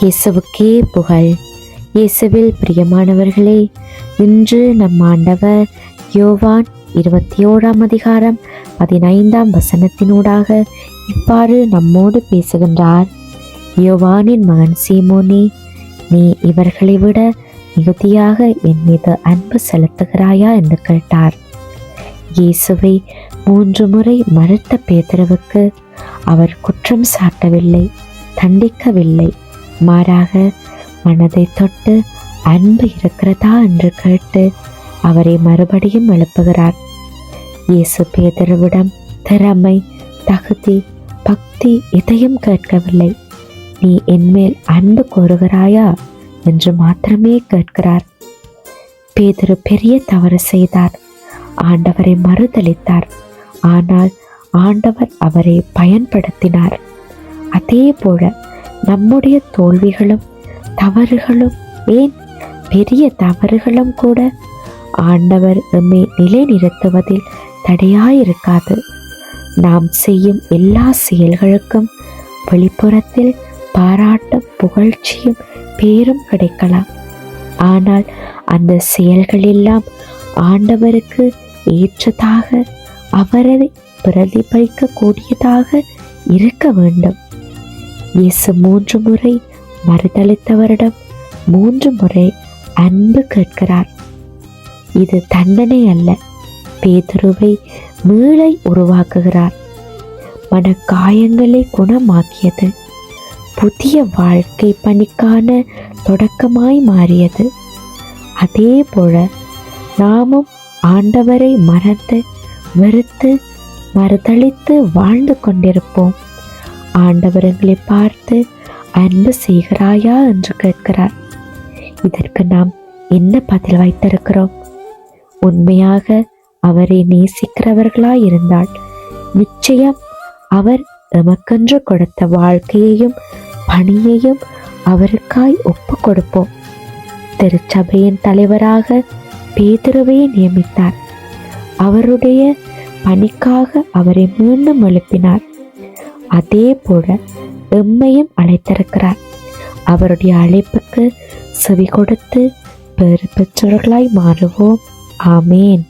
இயேசுவுக்கே புகழ். இயேசுவில் பிரியமானவர்களே இன்று நம் ஆண்டவர் யோவான் இருபத்தி ஓராம் அதிகாரம் பதினைந்தாம் வசனத்தினூடாக இவ்வாறு நம்மோடு பேசுகின்றார். யோவானின் மகன் சீமோனே நீ இவர்களை விட மிகுதியாக என் மீது அன்பு செலுத்துகிறாயா? என்று கேட்டார். இயேசுவை மூன்று முறை மறுத்த பேதரவுக்கு அவர் குற்றம் சாட்டவில்லை தண்டிக்கவில்லை. மாறாக மனதை தொட்டு அன்பு இருக்கிறதா என்று கேட்டு அவரை மறுபடியும் எழுப்புகிறார். இயேசு பேதருவிடம் திறமை தகுதி பக்தி எதையும் கேட்கவில்லை. நீ என்மேல் அன்பு கோருகிறாயா? என்று மாத்திரமே கேட்கிறார். பேதரு பெரிய தவறு செய்தார். ஆண்டவரை மறுதளித்தார் ஆனால் ஆண்டவர் அவரை பயன்படுத்தினார். அதே போல நம்முடைய தோல்விகளும் தவறுகளும் ஏன் பெரிய தவறுகளும் கூட ஆண்டவர் எம்மை நிலைநிறுத்துவதில் தடையாயிருக்காது. நாம் செய்யும் எல்லா செயல்களுக்கும் வெளிப்புறத்தில் பாராட்டும் புகழ்ச்சியும் பேரும் கிடைக்கலாம். ஆனால் அந்த செயல்களெல்லாம் ஆண்டவருக்கு ஏற்றதாக அவரை பிரதிபலிக்க கூடியதாக இருக்க வேண்டும். இயேசு மூன்று முறை மறுதளித்தவரிடம் மூன்று முறை அன்பு கேட்கிறார். இது தண்டனை அல்ல. பேதுருவை மீளை உருவாக்குகிறார். மனக்காயங்களை குணமாக்கியது. புதிய வாழ்க்கை பணிக்கான தொடக்கமாய் மாறியது. அதே போல நாமும் ஆண்டவரை மறந்து வெறுத்து மறுதளித்து வாழ்ந்து கொண்டிருப்போம். ஆண்டவர் எங்களை பார்த்து அன்பு செய்கிறாயா என்று கேட்கிறார். இதற்கு நாம் என்ன பதில் வைத்திருக்கிறோம்? உண்மையாக அவரை நேசிக்கிறவர்களாய் இருந்தால் நிச்சயம் அவர் எமக்கென்று கொடுத்த வாழ்க்கையையும் பணியையும் அவருக்காய் ஒப்பு கொடுப்போம். திருச்சபையின் தலைவராக பேதுருவை நியமித்தார். அவருடைய பணிக்காக அவரை மீண்டும் எழுப்பினார். அதே போல எம்மையும் அழைத்திருக்கிறார். அவருடைய அழைப்புக்கு செவி கொடுத்து பெரு மாறுவோம். ஆமேன்.